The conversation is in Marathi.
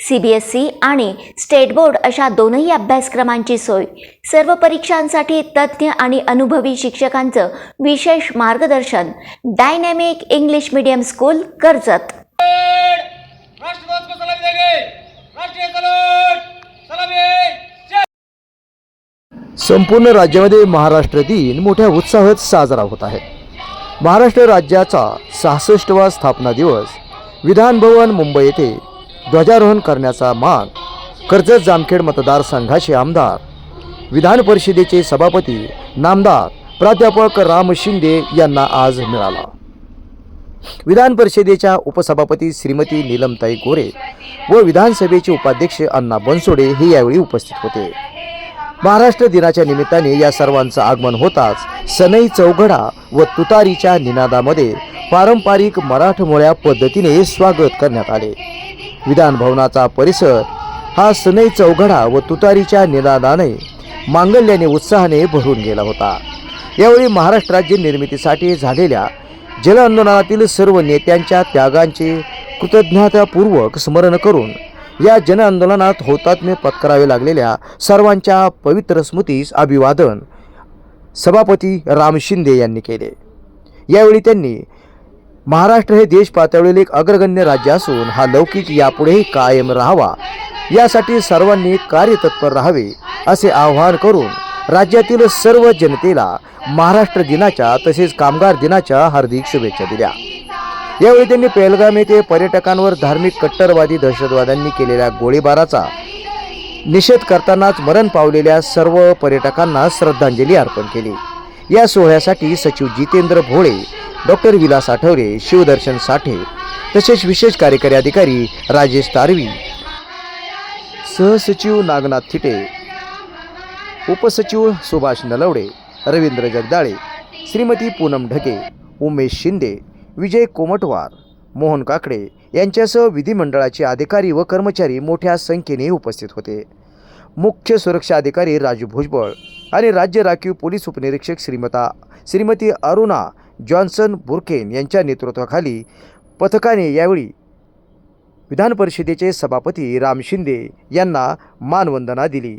सी बी एस सी आणि स्टेट बोर्ड अशा दोनही अभ्यासक्रमांची सोय. सर्व परीक्षांसाठी तज्ज्ञ आणि अनुभवी शिक्षकांचं विशेष मार्गदर्शन. Dynamic English medium school Karjat. संपूर्ण राज्यामध्ये महाराष्ट्र दिन मोठ्या उत्साहात साजरा होत आहे. महाराष्ट्र राज्याचा सहासष्टवा स्थापना दिवस विधान भवन मुंबई येथे ध्वजारोहण करण्याचा मान कर्जत जामखेड मतदारसंघाचे आमदार विधान परिषदेचे सभापती नामदार प्राध्यापक राम शिंदे यांना आज मिळाला. विधान परिषदेच्या उपसभापती श्रीमती नीलमताई गोरे व विधानसभेचे उपाध्यक्ष अण्णा बनसोडे हे यावेळी उपस्थित होते. महाराष्ट्र दिनाच्या निमित्ताने या सर्वांचं आगमन होताच सनई चौघडा व तुतारीच्या निनादामध्ये पारंपरिक मराठमोळ्या पद्धतीने स्वागत करण्यात आले. विधान भवनाचा परिसर हा सनई चौघडा व तुतारीच्या निनादाने मांगल्याने उत्साहाने भरून गेला होता. यावेळी महाराष्ट्र राज्य निर्मितीसाठी झालेल्या जल आंदोलनातील सर्व नेत्यांच्या त्यागांचे कृतज्ञतापूर्वक स्मरण करून या जन आंदोलनात होतात्म्य पत्करावे लागलेल्या सर्वांच्या पवित्र स्मृतीस अभिवादन सभापती राम शिंदे यांनी केले. यावेळी त्यांनी महाराष्ट्र हे देश पातळीवर एक अग्रगण्य राज्य असून हा लौकिक यापुढेही कायम राहावा. यासाठी सर्वांनी कार्यतत्पर राहावे असे आवाहन करून राज्यातील सर्व जनतेला महाराष्ट्र दिनाच्या तसेच कामगार दिनाच्या हार्दिक शुभेच्छा दिल्या. यावेळी त्यांनी पेहलगाम येथे पर्यटकांवर धार्मिक कट्टरवादी दहशतवाद्यांनी केलेल्या गोळीबाराचा निषेध करतानाच मरण पावलेल्या सर्व पर्यटकांना श्रद्धांजली अर्पण केली. या सोहळ्यासाठी सचिव जितेंद्र भोळे डॉक्टर विलास आठवरे शिवदर्शन साठे तसेच विशेष कार्यकारी अधिकारी राजेश तारवी. सहसचिव नागनाथ थिटे उपसचिव सुभाष नलवडे रवींद्र जगदाळे श्रीमती पूनम ढगे उमेश शिंदे विजय कोमटवार मोहन काकडे यांच्यासह विधिमंडळाचे अधिकारी व कर्मचारी मोठ्या संख्येने उपस्थित होते. मुख्य सुरक्षा अधिकारी राजू भुजबळ आणि राज्य राखीव पोलीस उपनिरीक्षक श्रीमता श्रीमती अरुणा जॉन्सन बुरकेन यांच्या नेतृत्वाखाली पथकाने यावेळी विधान परिषदेचे सभापती राम शिंदे यांना मानवंदना दिली.